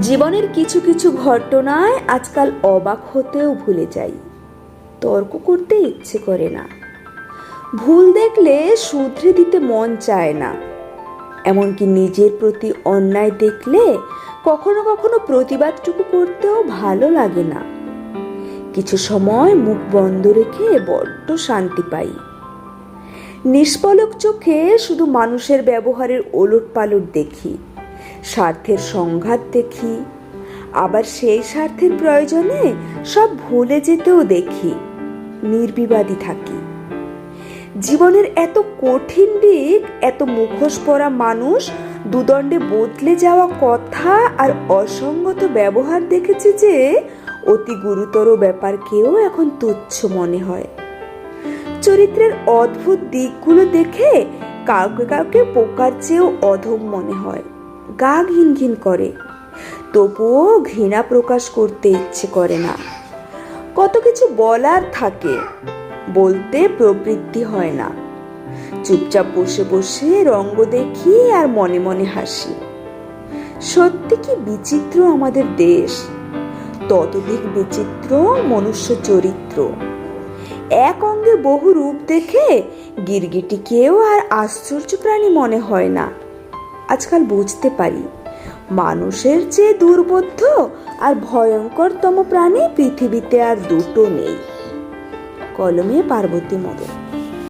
জীবনের কিছু কিছু ঘটনায় আজকাল অবাক হতেও ভুলে যাই। তর্ক করতে ইচ্ছে করে না। ভুল দেখলে শুধরে দিতে মন চায় না। এমনকি নিজের প্রতি অন্যায় দেখলে কখনো কখনো প্রতিবাদটুকু করতেও ভালো লাগে না। কিছু সময় মুখ বন্ধ রেখে বড্ড শান্তি পাই। নিষ্পলক চোখে শুধু মানুষের ব্যবহারের ওলট পালট দেখি। স্বার্থের সংঘাত দেখি। আবার সেই স্বার্থের প্রয়োজনে সব ভুলে যেতেও দেখি। নির্বিবাদী থাকি। জীবনের এত কঠিন দিক, এত মুখোশ পরা মানুষ, দুদণ্ডে বদলে যাওয়া কথা আর অসঙ্গত ব্যবহার দেখেছি যে অতি গুরুতর ব্যাপারকেও এখন তুচ্ছ মনে হয়। চরিত্রের অদ্ভুত দিকগুলো দেখে কাউকে কাউকে পোকার চেয়েও অধম মনে হয়। গা ঘিন ঘিন করে। তবুও ঘৃণা প্রকাশ করতে ইচ্ছে করে না। কত কিছু বলার থাকে, বলতে প্রবৃত্তি হয় না। চুপচাপ বসে বসে রঙ্গ দেখি আর মনে মনে হাসি। সত্যি কি বিচিত্র আমাদের দেশ? ততোধিক বিচিত্র মনুষ্য চরিত্র। এক অঙ্গে বহু রূপ দেখে গিরগিটিকেও আর আশ্চর্য প্রাণী মনে হয় না। আজকাল বুঝতে পারি। মানুষের চেয়ে দুর্বোধ্য আর ভয়ঙ্করতম প্রাণী পৃথিবীতে আর দুটো নেই। কলমে পার্বতী মদন।